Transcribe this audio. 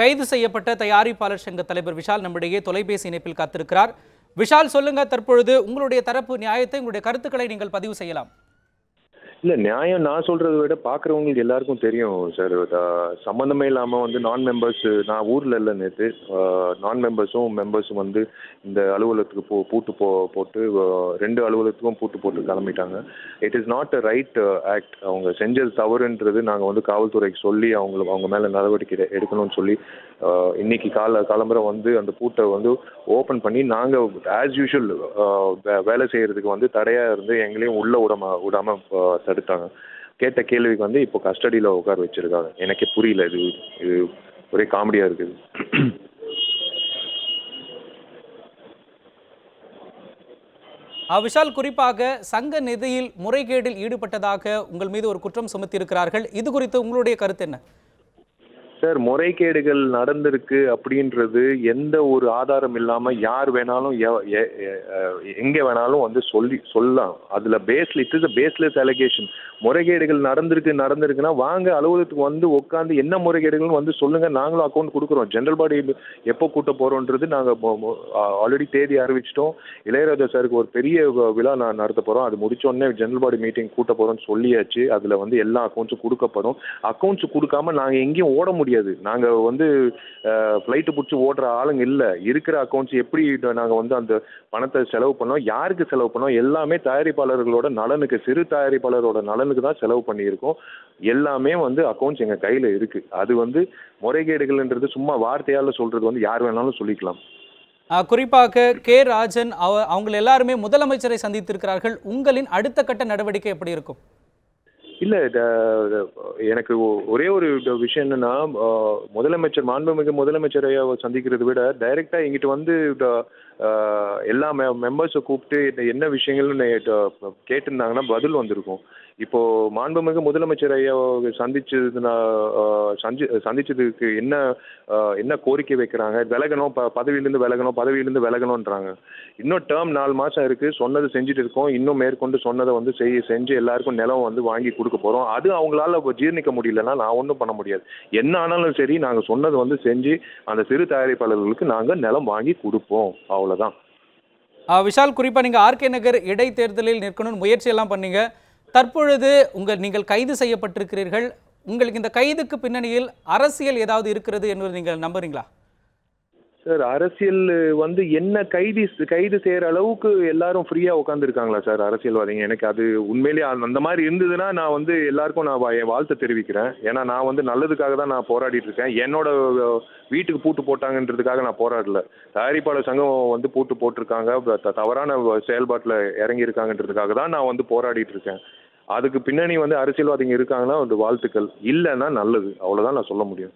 கைது செய்யப்பட்ட தயாரிப்பாளர் சங்க தலைவர் விஷால் நம்மிடையே தொலைபேசி இணைப்பில் காத்திருக்கிறார். விஷால் சொல்லுங்க தற்பொழுது உங்களுடைய தரப்பு நியாயத்தை உங்களுடைய கருத்துக்களை நீங்கள் பதிவு செய்யலாம். இல்லை நியாயம் நான் சொல்கிறத விட பார்க்குறவங்களுக்கு எல்லாருக்கும் தெரியும் சார் சம்மந்தமே இல்லாமல் வந்து நான் மெம்பர்ஸ் நான் ஊரில் இல்லை நேற்று நான் மெம்பர்ஸும் மெம்பர்ஸும் வந்து இந்த அலுவலகத்துக்கு போ பூட்டு போ போட்டு ரெண்டு அலுவலகத்துக்கும் பூட்டு போட்டு கிளம்பிட்டாங்க. It is not a right act அவங்க செஞ்சது தவறுன்றது நாங்கள் வந்து காவல்துறைக்கு சொல்லி அவங்கள அவங்க மேலே நடவடிக்கை எடுக்கணும்னு சொல்லி இன்னைக்கு கால கிளம்புற வந்து அந்த பூட்டை வந்து ஓப்பன் பண்ணி நாங்கள் ஆஸ் யூஷுவல் வேலை செய்கிறதுக்கு வந்து தடையாக இருந்து எங்களையும் உள்ளே விடாம விடாமல் தடுத்தாங்க. கேட்ட கேள்விக்கு வந்து இப்போ கஸ்டடியில் உட்கார வச்சிருக்காங்க. எனக்கே புரியல. இது இது ஒரே காமெடியாக இருக்குது. ஆ, விஷால் குறிப்பாக சங்க நிதியில் முறைகேடில் ஈடுபட்டதாக உங்கள் மீது ஒரு குற்றம் சுமத்தியிருக்கிறார்கள். இது குறித்து உங்களுடைய கருத்து என்ன? சார் முறைகேடுகள் நடந்திருக்கு அப்படின்றது எந்த ஒரு ஆதாரம் இல்லாமல் யார் வேணாலும் எ- எ- எங்கே வேணாலும் வந்து சொல்லி சொல்லலாம். அதில் பேஸ்ல இட் இஸ் பேஸ்லெஸ் அலிகேஷன் முறைகேடுகள் நடந்திருக்கு நடந்திருக்குன்னா வாங்க அலுவலகத்துக்கு வந்து உட்காந்து என்ன முறைகேடுகள் வந்து சொல்லுங்க. நாங்களும் அக்கௌண்ட் கொடுக்குறோம். ஜென்ரல் பாடி எப்போ கூட்ட போகிறோன்றது நாங்கள் ஆல்ரெடி தேதி அறிவிச்சிட்டோம். இளையராஜா சாருக்கு ஒரு பெரிய விழா நான் நடத்த போகிறோம் அது முடிச்சோடனே ஜென்ரல் பாடி மீட்டிங் கூட்ட போகிறோம்னு சொல்லியாச்சு. அதில் வந்து எல்லா அக்கௌண்ட்ஸும் கொடுக்கப்படும். அக்கௌண்ட்ஸ் கொடுக்காம நாங்கள் எங்கேயும் ஓட முடியாது. நாங்கள் வந்து ஃப்ளைட்டு பிடிச்சி ஓடுற ஆளுங்க இல்லை. இருக்கிற அக்கௌண்ட்ஸ் எப்படி நாங்கள் வந்து அந்த பணத்தை செலவு பண்ணோம் யாருக்கு செலவு பண்ணோம் எல்லாமே தயாரிப்பாளர்களோட நலனுக்கு சிறு தயாரிப்பாளரோட நலனுக்கு தான் செலவு பண்ணியிருக்கோம். எல்லாமே வந்து அக்கௌண்ட்ஸ் எங்கள் கையில் இருக்குது அது வந்து முறைகேடுகள்ன்றது சும்மா வார்த்தையால் சொல்கிறது வந்து யார் வேணாலும் சொல்லிக்கலாம். குறிப்பாக கே ராஜன் அவ அவங்க எல்லாருமே முதலமைச்சரை சந்தித்திருக்கிறார்கள். உங்களின் அடுத்த கட்ட நடவடிக்கை எப்படி இருக்கும்? இல்லை எனக்கு ஒரே ஒரு விஷயம் என்னன்னா முதலமைச்சர் மாண்புமிகு முதலமைச்சரை சந்திக்கிறதை விட டைரக்டா எங்கிட்ட வந்து எல்லா மெ எல்லா மெம்பர்ஸை கூப்பிட்டு என்ன விஷயங்கள்னு கேட்டிருந்தாங்கன்னா பதில் வந்திருக்கும். இப்போ மாண்புமிகு முதலமைச்சர் ஐயா சந்திச்சதுனா சந்தி சந்திச்சதுக்கு என்ன என்ன கோரிக்கை வைக்கிறாங்க? விலகணும் ப பதவியிலேருந்து விலகணும் பதவியிலேருந்து விலகணுன்றாங்க இன்னும் டேர்ம் நாலு மாதம் இருக்குது சொன்னது செஞ்சுட்டு இருக்கோம். இன்னும் மேற்கொண்டு சொன்னதை வந்து செய் செஞ்சு எல்லாருக்கும் நிலம் வந்து வாங்கி கொடுக்க போகிறோம் அது அவங்களால ஜீர்ணிக்க முடியலன்னா நான் ஒன்றும் பண்ண முடியாது. என்ன ஆனாலும் சரி நாங்கள் சொன்னது வந்து செஞ்சு அந்த சிறு தயாரிப்பாளர்களுக்கு நாங்கள் நிலம் வாங்கி கொடுப்போம். அவ்வளோதான் விஷால் குறிப்பாக நீங்கள் ஆர்கே நகர் இடைத்தேர்தலில் நிற்கணும்னு முயற்சி எல்லாம் பண்ணீங்க. தற்பொழுது உங்கள் நீங்கள் கைது செய்யப்பட்டிருக்கிறீர்கள். உங்களுக்கு இந்த கைதுக்கு பின்னணியில் அரசியல் ஏதாவது இருக்கிறது என்பதை நீங்கள் நம்புறீங்களா? சார் அரசியல் வந்து என்ன கைதி கைது செய்கிற அளவுக்கு எல்லாரும் ஃப்ரீயாக உட்காந்துருக்காங்களா சார் அரசியல்வாதிங்க? எனக்கு அது உண்மையிலேயே அந்த- மாதிரி இருந்ததுன்னா நான் வந்து எல்லாருக்கும் நான் என் வாழ்த்து தெரிவிக்கிறேன். ஏன்னா நான் வந்து நல்லதுக்காக தான் நான் போராடிட்டு இருக்கேன். என்னோட வீட்டுக்கு பூட்டு போட்டாங்கன்றதுக்காக நான் போராடல. தயாரிப்பாளர் சங்கம் வந்து பூட்டு போட்டிருக்காங்க. த- தவறான செயல்பாட்டில் இறங்கியிருக்காங்கன்றதுக்காக தான் நான் வந்து போராடிட்டு இருக்கேன். அதுக்கு பின்னணி வந்து அரசியல்வாதிங்க இருக்காங்கன்னா ஒரு வாழ்த்துக்கள். இல்லைன்னா நல்லது. அவ்வளோதான் நான் சொல்ல முடியும்.